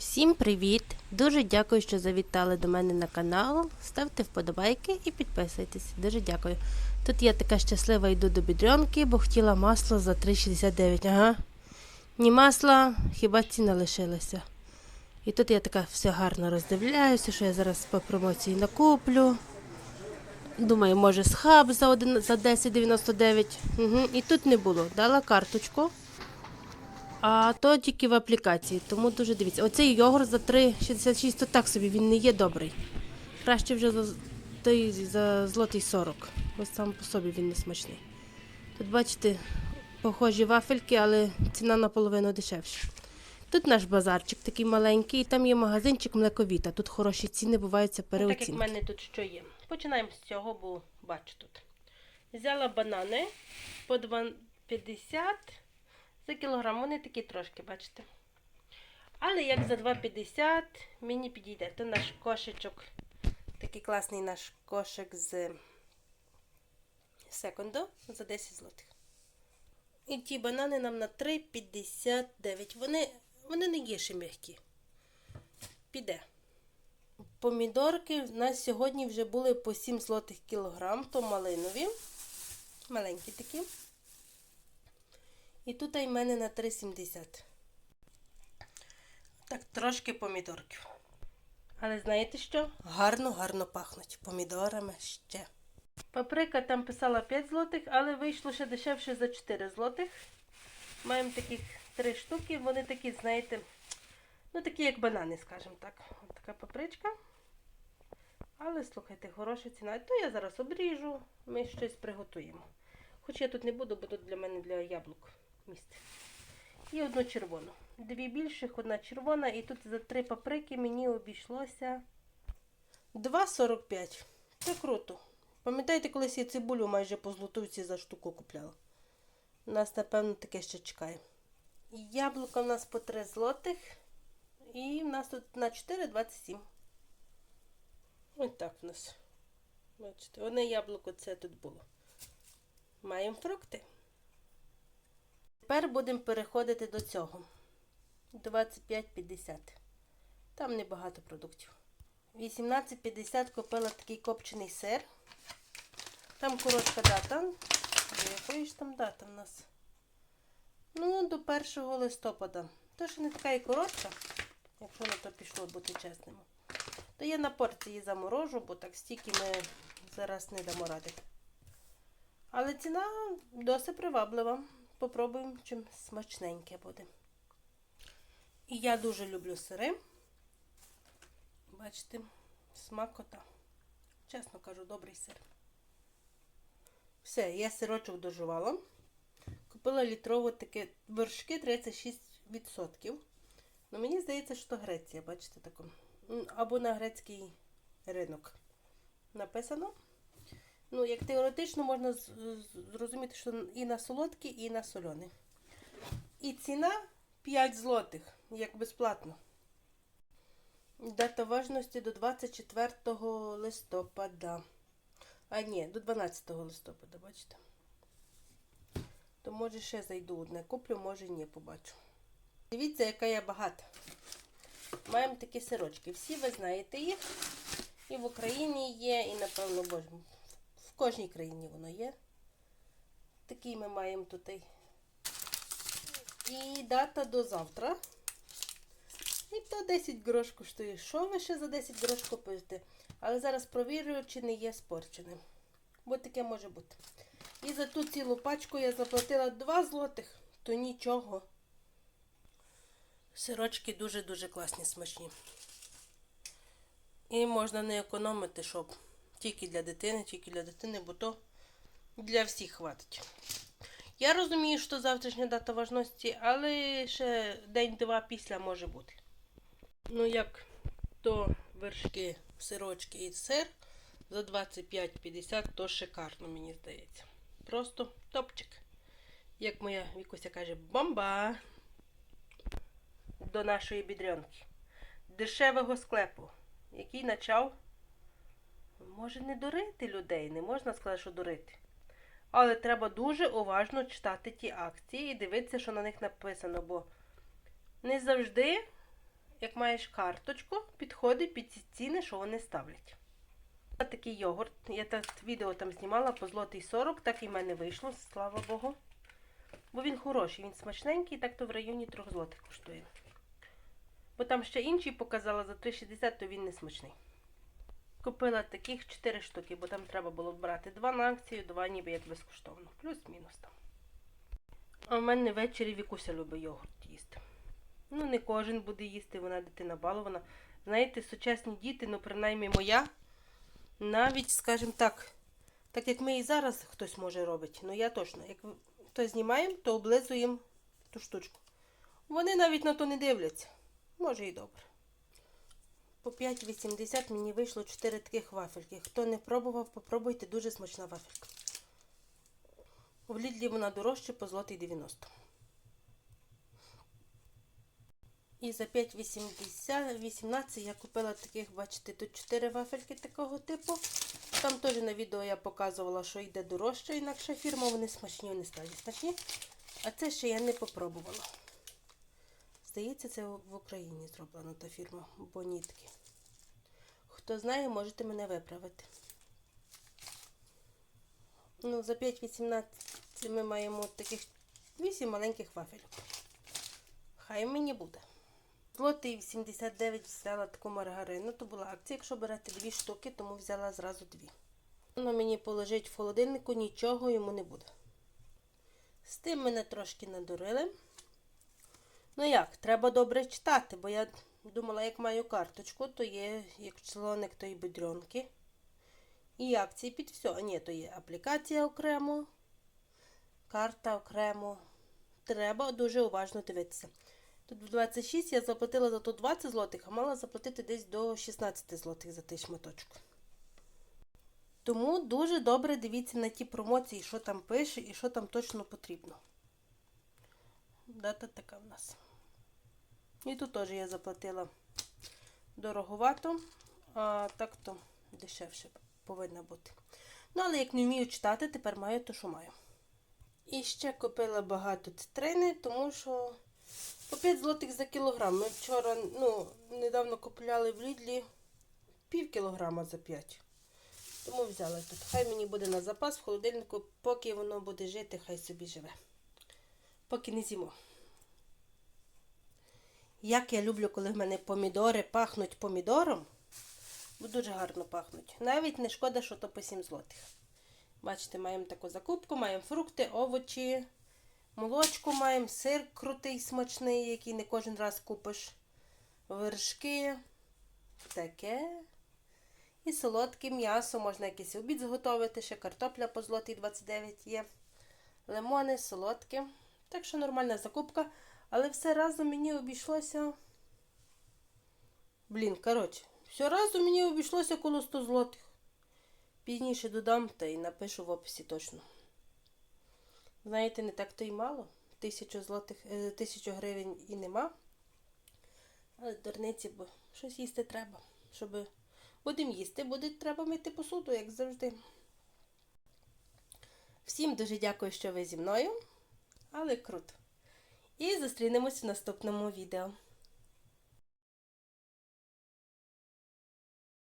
Всім привіт! Дуже дякую, що завітали до мене на канал. Ставте вподобайки і підписуйтесь. Дуже дякую. Тут я така щаслива йду до бідрянки, бо хотіла масло за 3,69. Ага. Ні масла, хіба ціна лишилася. І тут я така все гарно роздивляюся, що я зараз по промоції накуплю. Думаю, може схаб за, один- за 10,99. Угу. І тут не було. Дала карточку. А то тільки в аплікації, тому дуже дивіться. Оцей йогурт за 3,66, то так собі він не є добрий. Краще вже за, той, за злотий 40. Ось сам по собі він не смачний. Тут бачите, похожі вафельки, але ціна наполовину дешевша. Тут наш базарчик такий маленький, і там є магазинчик млековіта. Тут хороші ціни буваються переоцінки. Так як в мене тут що є. Починаємо з цього, бо бачу тут. Взяла банани по 2,50 за кілограм. Вони такі трошки, бачите. Але як за 2,50 мені підійде. То наш кошечок, такий класний наш кошик з секондо за 10 злотих. І ті банани нам на 3,59. Вони, вони не є ще м'які. Піде. Помідорки в нас сьогодні вже були по 7 злотих кілограм, то малинові. Маленькі такі. І тут в мене на 3,70. Так, трошки помідорків. Але знаєте що? Гарно, гарно пахнуть помідорами ще. Паприка там писала 5 злотих, але вийшло ще дешевше за 4 злотих. Маємо таких 3 штуки. Вони такі, знаєте, ну такі як банани, скажімо так. Ось така папричка. Але слухайте, хороша ціна. То я зараз обріжу, ми щось приготуємо. Хоч я тут не буду, бо тут для мене для яблук місце. І одну червону. Дві більших, одна червона. І тут за три паприки мені обійшлося 2,45. Це круто. Пам'ятаєте, колись я цибулю майже по злотовці за штуку купляла? У нас, напевно, таке ще чекає. Яблука у нас по 3 злотих. І в нас тут на 4,27. Ось так в нас. Бачите, одне яблуко це тут було. Маємо фрукти. Тепер будемо переходити до цього. 25,50. Там небагато продуктів. 18,50 купила такий копчений сир. Там коротка дата. Якої ж там дата в нас? Ну, до 1 листопада. То що не така і коротка, якщо на то пішло бути чесним. То я на порції заморожу, бо так стільки ми зараз не дамо ради. Але ціна досить приваблива. Попробуємо, чим смачненьке буде. І я дуже люблю сири. Бачите, смакота. Чесно кажу, добрий сир. Все, я сирочок дожувала. Купила літрову таке вершки 36%. Ну, мені здається, що Греція, бачите, таку. Або на грецький ринок. Написано. Ну, як теоретично можна зрозуміти, що і на солодкий, і на соляний. І ціна 5 злотих, як безплатно. Дата важності до 24 листопада. А ні, до 12 листопада, бачите. То може ще зайду одне куплю, може ні, побачу. Дивіться, яка я багата. Маємо такі сирочки. Всі ви знаєте їх. І в Україні є, і, напевно, боже, кожній країні воно є. Такий ми маємо тут. і- дата до завтра. І то 10 грош коштує. Що ви ще за 10 грош купите? Але зараз провірю, чи не є спорченим. Бо таке може бути. І за ту цілу пачку я заплатила 2 злотих, то нічого. Сирочки дуже-дуже класні, смачні. І можна не економити, щоб тільки для дитини, тільки для дитини, бо то для всіх хватить. Я розумію, що завтрашня дата важності, але ще день-два після може бути. Ну, як то вершки, сирочки і сир за 25,50, то шикарно, мені здається. Просто топчик. Як моя Вікуся каже, бомба! До нашої бідрянки. Дешевого склепу, який почав, може не дурити людей, не можна сказати, що дурити. Але треба дуже уважно читати ті акції і дивитися, що на них написано, бо не завжди як маєш карточку, підходить під ці ціни, що вони ставлять. Такий йогурт. Я так відео там знімала по злотий 40, так і в мене вийшло, слава Богу. Бо він хороший, він смачненький, так то в районі 3 злотих коштує. Бо там ще інший показала за 3,60, то він не смачний. Купила таких 4 штуки, бо там треба було брати 2 на акцію, 2 ніби як безкоштовно. Плюс-мінус там. А в мене ввечері Вікуся любить йогурт їсти. Ну, не кожен буде їсти, вона дитина балована. Знаєте, сучасні діти, ну принаймні моя, навіть, скажімо так, так як ми і зараз хтось може робити, ну я точно, як то знімаємо, то облизуємо ту штучку. Вони навіть на то не дивляться. Може і добре. По 5,80 мені вийшло 4 таких вафельки. Хто не пробував, попробуйте, дуже смачна вафелька. В Лідлі вона дорожча по злотий 90. І за 5,80 18 я купила таких, бачите, тут 4 вафельки такого типу. Там теж на відео я показувала, що йде дорожче, інакша фірма, вони смачні, вони справді смачні. А це ще я не попробувала. Здається, це в Україні зроблено та фірма Бонітки. Хто знає, можете мене виправити. Ну, за 5,18 ми маємо таких 8 маленьких вафель. Хай мені буде. Злотий 89 взяла таку маргарину, то була акція, якщо берете дві штуки, тому взяла зразу дві. Воно мені полежить в холодильнику, нічого йому не буде. З тим мене трошки надурили. Ну як, треба добре читати, бо я думала, як маю карточку, то є як членник тої бедренки. І акції під все. А ні, то є аплікація окремо, карта окремо. Треба дуже уважно дивитися. Тут в 26 я заплатила за то 20 злотих, а мала заплатити десь до 16 злотих за той шматочок. Тому дуже добре дивіться на ті промоції, що там пише і що там точно потрібно. Дата така в нас. І тут теж я заплатила дороговато, а так то дешевше повинна бути. Ну, але як не вмію читати, тепер маю то, що маю. І ще купила багато цитрини, тому що по 5 злотих за кілограм. Ми вчора, ну, недавно купляли в Лідлі пів кілограма за 5. Тому взяла тут. Хай мені буде на запас в холодильнику, поки воно буде жити, хай собі живе. Поки не зімо. Як я люблю, коли в мене помідори пахнуть помідором, бо дуже гарно пахнуть. Навіть не шкода, що то по 7 злотих. Бачите, маємо таку закупку, маємо фрукти, овочі, молочку маємо, сир крутий, смачний, який не кожен раз купиш. Вершки. Таке. І солодке м'ясо, можна якийсь обід зготовити, ще картопля по злотій 29 є. Лимони, солодке. Так що нормальна закупка. Але все разом мені обійшлося. Блін, коротше, все разом мені обійшлося коло 100 злотих. Пізніше додам та й напишу в описі точно. Знаєте, не так то й мало. Тисячу злотих, е, тисячу гривень і нема. Але дурниці, бо щось їсти треба. Щоб будемо їсти, буде треба мити посуду, як завжди. Всім дуже дякую, що ви зі мною. Але круто. І зустрінемось в наступному відео.